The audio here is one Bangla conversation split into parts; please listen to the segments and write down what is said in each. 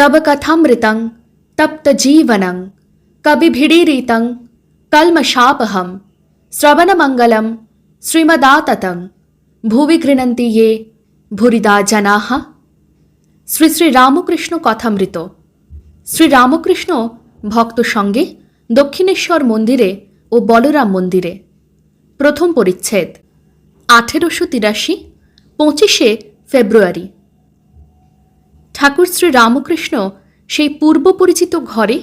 तब कथामृतं तप्तजीवनं कविभिडीरितं कल्मषापहं श्रवणमङ्गलं श्रीमदाततं ভুবি গৃণন্তি ইয়ে ভুরিদা জানাহা শ্রী শ্রী রামকৃষ্ণ কথামৃত শ্রী রামকৃষ্ণ ভক্ত সঙ্গে দক্ষিণেশ্বর মন্দিরে ও বলরাম মন্দিরে প্রথম পরিচ্ছেদ আঠেরোশো তিরাশি পঁচিশে ফেব্রুয়ারি ঠাকুর শ্রী রামকৃষ্ণ সেই পূর্ব পরিচিত ঘরে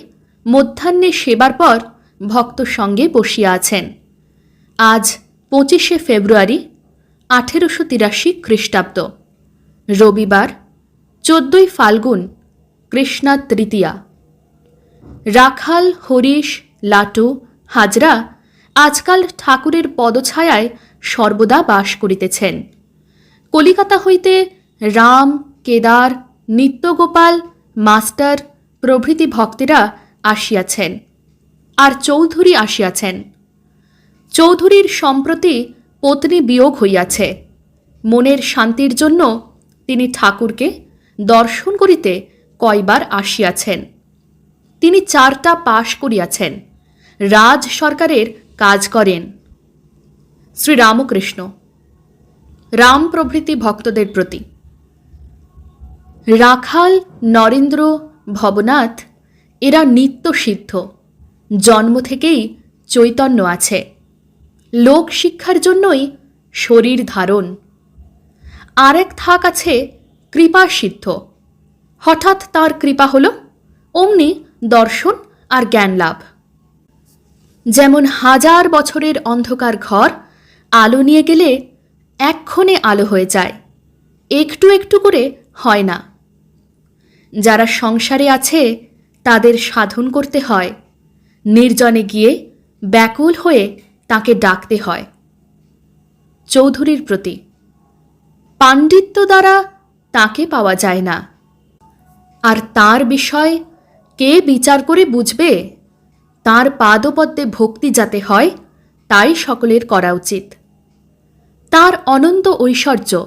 মধ্যাহ্নে সেবার পর ভক্ত সঙ্গে বসিয়া আছেন। আজ পঁচিশে ফেব্রুয়ারি, আঠেরোশো তিরাশি খ্রিস্টাব্দ। রবিবার, চোদ্দই ফাল্গুন, কৃষ্ণা তৃতীয়া। রাখাল, হরিশ, লাটু, হাজরা আজকাল ঠাকুরের পদছায়ায় সর্বদা বাস করিতেছেন। কলিকাতা হইতে রাম, কেদার নিত্যগোপাল, মাস্টার, প্রভৃতি ভক্তেরা আসিয়াছেন আর চৌধুরী আসিয়াছেন। চৌধুরীর সম্প্রতি পত্নী বিয়োগ হইয়াছে। মনের শান্তির জন্য তিনি ঠাকুরকে দর্শন করিতে কয়বার আসিয়াছেন। তিনি চারটা পাশ করিয়াছেন। রাজ সরকারের কাজ করেন। শ্রীরামকৃষ্ণ, রাম প্রভৃতি ভক্তদের প্রতি রাখাল, নরেন্দ্র, ভবনাথ, এরা নিত্য সিদ্ধ। জন্ম থেকেই চৈতন্য আছে। লোক শিক্ষার জন্যই শরীর ধারণ। আরেক থাক আছে কৃপা সিদ্ধ। হঠাৎ তার কৃপা হল অমনি দর্শন আর জ্ঞান লাভ। যেমন হাজার বছরের অন্ধকার ঘর, আলো নিয়ে গেলে এক্ষণে আলো হয়ে যায়। একটু একটু করে হয় না। যারা সংসারে আছে, তাদের সাধন করতে হয়। নির্জনে গিয়ে ব্যাকুল হয়ে তাকে ডাকতে হয়। চৌধুরীর প্রতি। পাণ্ডিত্য দ্বারা তাকে পাওয়া যায় না। আর তার বিষয় কে বিচার করে বুঝবে? তার পাদপদ্মে ভক্তি যাতে হয়, তাই সকলের করা উচিত। তার অনন্ত ঐশ্বর্য,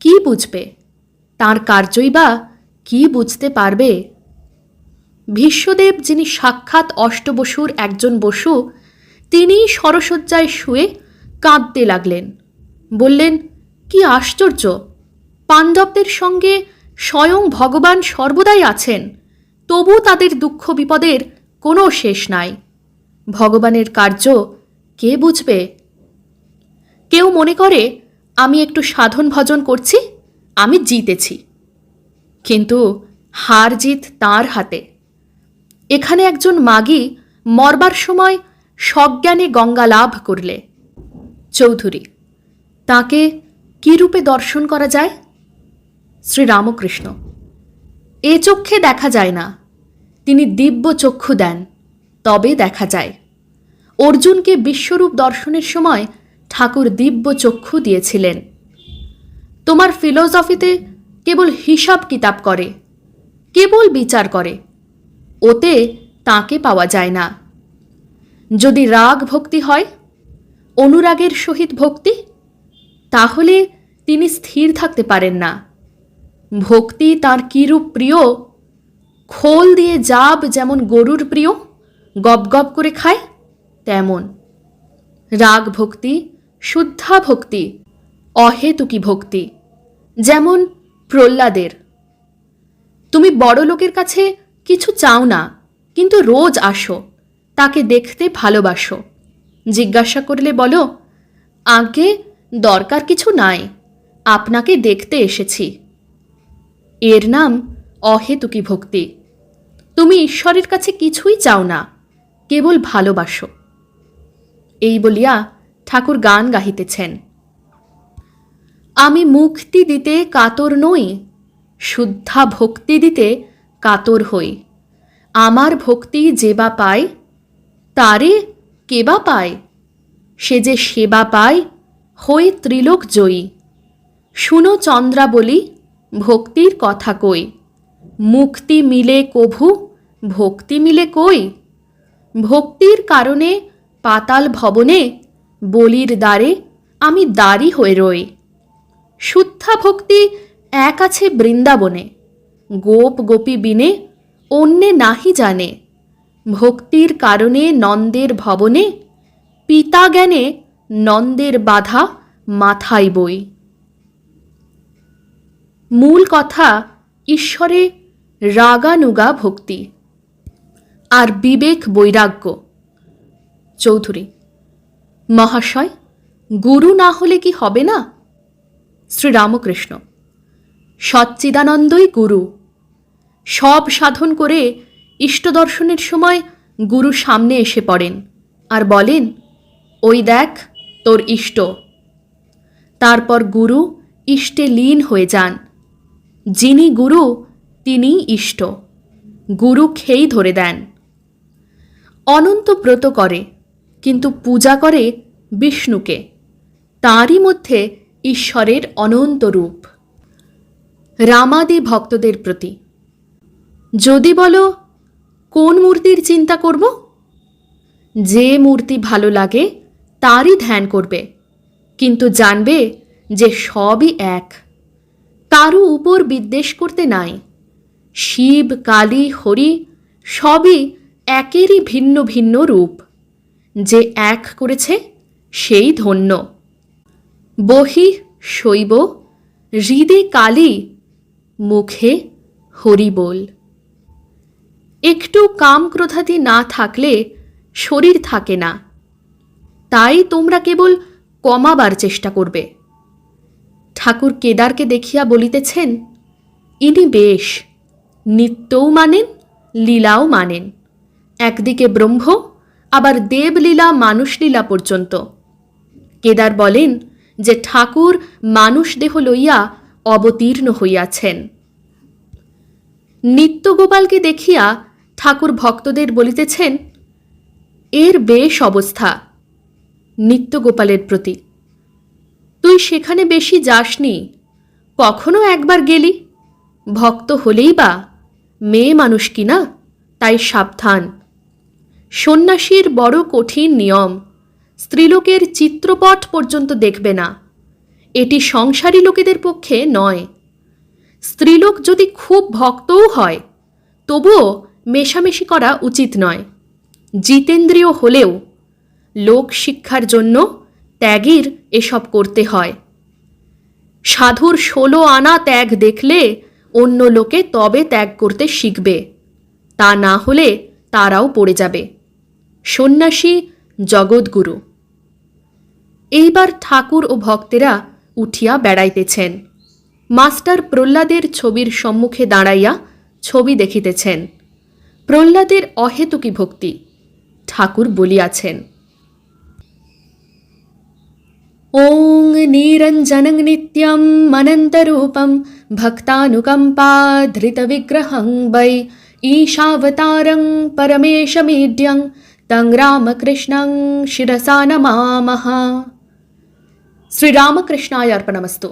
কি বুঝবে? তার কার্যই বা কি বুঝতে পারবে? ভীষ্মদেব যিনি সাক্ষাৎ অষ্টবসুর একজন বসু তিনি সরসজ্জায় শুয়ে কাঁদতে লাগলেন। বললেন, কি আশ্চর্য! পাণ্ডবদের সঙ্গে স্বয়ং ভগবান সর্বদাই আছেন, তবু তাদের দুঃখ বিপদের কোনো শেষ নাই। ভগবানের কার্য কে বুঝবে? কেউ মনে করে, আমি একটু সাধন ভজন করছি, আমি জিতেছি। কিন্তু হার জিত তাঁর হাতে। এখানে একজন মাগি মরবার সময় সজ্ঞানে গঙ্গা লাভ করলে। চৌধুরী, তাকে কি রূপে দর্শন করা যায়? শ্রীরামকৃষ্ণ, এ চক্ষে দেখা যায় না। তিনি দিব্য চক্ষু দেন, তবে দেখা যায়। অর্জুনকে বিশ্বরূপ দর্শনের সময় ঠাকুর দিব্য চক্ষু দিয়েছিলেন। তোমার ফিলোসফিতে কেবল হিসাব কিতাব করে, কেবল বিচার করে, ওতে তাকে পাওয়া যায় না। যদি রাগ ভক্তি হয়, অনুরাগের সহিত ভক্তি, তাহলে তিনি স্থির থাকতে পারেন না। ভক্তি তার কিরূপ প্রিয়, খোল দিয়ে জাব যেমন গরুর প্রিয়, গপ গপ করে খায়, তেমন। রাগ ভক্তি, শুদ্ধা ভক্তি, অহেতুকি ভক্তি, যেমন প্রহ্লাদের। তুমি বড় লোকের কাছে কিছু চাও না, কিন্তু রোজ আসো, তাকে দেখতে ভালোবাসো। জিজ্ঞাসা করলে বলো, আগে দরকার কিছু নাই, আপনাকে দেখতে এসেছি। এর নাম অহেতুকি ভক্তি। তুমি ঈশ্বরের কাছে কিছুই চাও না, কেবল ভালোবাসো। এই বলিয়া ঠাকুর গান গাহিতেছেন। আমি মুক্তি দিতে কাতর নই, শুদ্ধা ভক্তি দিতে কাতর হই। আমার ভক্তি যে বা পায়, তারে কে বা পায়? সে যে সেবা পায়, হয়ে ত্রিলোক জয়ী। শুনো চন্দ্রা বলি ভক্তির কথা কই। মুক্তি মিলে কভু, ভক্তি মিলে কই? ভক্তির কারণে পাতাল ভবনে, বলির দ্বারে আমি দাঁড়ি হয়ে রই। শুদ্ধা ভক্তি এক আছে বৃন্দাবনে। গোপ গোপী বিনে, অন্যে নাহি জানে। ভক্তির কারণে নন্দের ভবনে, পিতা জ্ঞানে নন্দের বাধা মাথায় বই। মূল কথা, ঈশ্বরে রাগানুগা ভক্তি। আর বিবেক বৈরাগ্য। চৌধুরী, মহাশয়, গুরু না হলে কি হবে না? শ্রীরামকৃষ্ণ। সচ্চিদানন্দই গুরু। সব সাধন করে ইষ্ট দর্শনের সময় গুরু সামনে এসে পড়েন আর বলেন, ওই দেখ, তোর ইষ্ট। তারপর গুরু ইষ্টে লীন হয়ে যান। যিনি গুরু, তিনি ইষ্ট। গুরু খেই ধরে দেন। অনন্ত ব্রত করে, কিন্তু পূজা করে বিষ্ণুকে। তারই মধ্যে ঈশ্বরের অনন্ত রূপ। রামাদি ভক্তদের প্রতি। যদি বলো, কোন মূর্তির চিন্তা করব? যে মূর্তি ভালো লাগে, তারই ধ্যান করবে। কিন্তু জানবে যে সবই এক। কারু উপর বিদ্বেষ করতে নাই। শিব, কালী, হরি সবই একেরই ভিন্ন ভিন্ন রূপ। যে এক করেছে, সেই ধন্য। বহি শৈব, হৃদে কালী মুখে হরি বল। একটু কাম ক্রোধাদি না থাকলে শরীর থাকে না। তাই তোমরা কেবল কমাবার চেষ্টা করবে। ঠাকুর কেদারকে দেখিয়া বলিতেছেন, ইনি বেশ, নিত্যও মানেন, লীলাও মানেন। একদিকে ব্রহ্ম, আবার দেবলীলা মানুষলীলা পর্যন্ত। কেদার বলেন যে ঠাকুর মানুষ দেহ লইয়া অবতীর্ণ হইয়াছেন। নিত্যগোপালকে দেখিয়া ঠাকুর ভক্তদের বলিতেছেন, এর বেশ অবস্থা নিত্যগোপালের প্রতি। তুই সেখানে বেশি যাসনি, কখনো একবার গেলি? ভক্ত হলেই বা মেয়ে মানুষ কি না তাই সাবধান। সন্ন্যাসীর বড় কঠিন নিয়ম। স্ত্রীলোকের চিত্রপট পর্যন্ত দেখবে না। এটি সংসারী লোকেদের পক্ষে নয়। স্ত্রীলোক যদি খুব ভক্তও হয়, তবুও মেশামেশি করা উচিত নয়। জিতেন্দ্রীয় হলেও লোক শিক্ষার জন্য ত্যাগীর এসব করতে হয়। সাধুর ষোলো আনা ত্যাগ দেখলে অন্য লোকে তবে ত্যাগ করতে শিখবে। তা না হলে তারাও পড়ে যাবে। সন্ন্যাসী জগৎগুরু এইবার ঠাকুর ও ভক্তেরা উঠিয়া বেড়াইতেছেন মাস্টার প্রহ্লাদের ছবির সম্মুখে দাঁড়াইয়া ছবি দেখিতেছেন প্রহ্লাদের অহেতুকী ভক্তি ঠাকুর বলিয়াছেন ॐ निरञ्जनं नित्यम् अनन्तरूपं भक्तानुकम्पाधृतविग्रहं वै ईशावतारं परमेशमीड्यं तं రామకృష్ణం శిరసా నమామహ శ్రీరామకృష్ణాయ అర్పణమస్తు